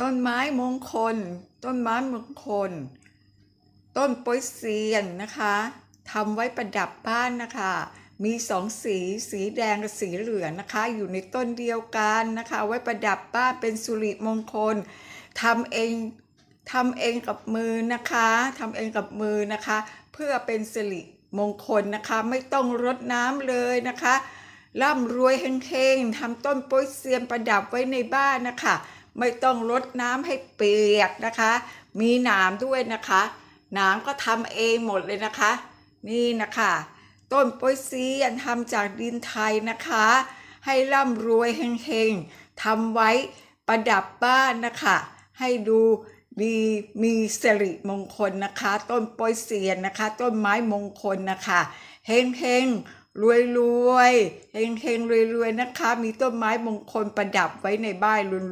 ต้นไม้มงคล ต้นไม้มงคล ต้นป๊ยเซียนนะคะทำไว้ประดับบ้านนะคะ มีสองสี สีแดงกับสีเหลืองนะคะ อยู่ในต้นเดียวกันนะคะ ไว้ประดับบ้านเป็นสุริมงคลทำเองทำเองกับมือนะคะทำเองกับมือนะคะ เพื่อเป็นสิริมงคลนะคะ ไม่ต้องรดน้ำเลยนะคะร่ำรวยเฮงๆทำต้นโป๊ยเซียนประดับไว้ในบ้านนะคะ ไม่ต้องรดน้ำให้เปียกนะคะ มีหนามด้วยนะคะหนามก็ทำเองหมดเลยนะคะ นี่นะคะ ต้นโป๊ยเซียนทำจากดินไทยนะคะ ให้ร่ำรวยเฮงๆทำไว้ประดับบ้านนะคะ ให้ดูดีมีสิริมงคลนะคะ ต้นโป๊ยเซียนนะคะ ต้นไม้มงคลนะคะเฮงเฮงรวยรวยเฮงเฮงรวยรวยนะคะ มีต้นไม้มงคลประดับไว้ในบ้านรุน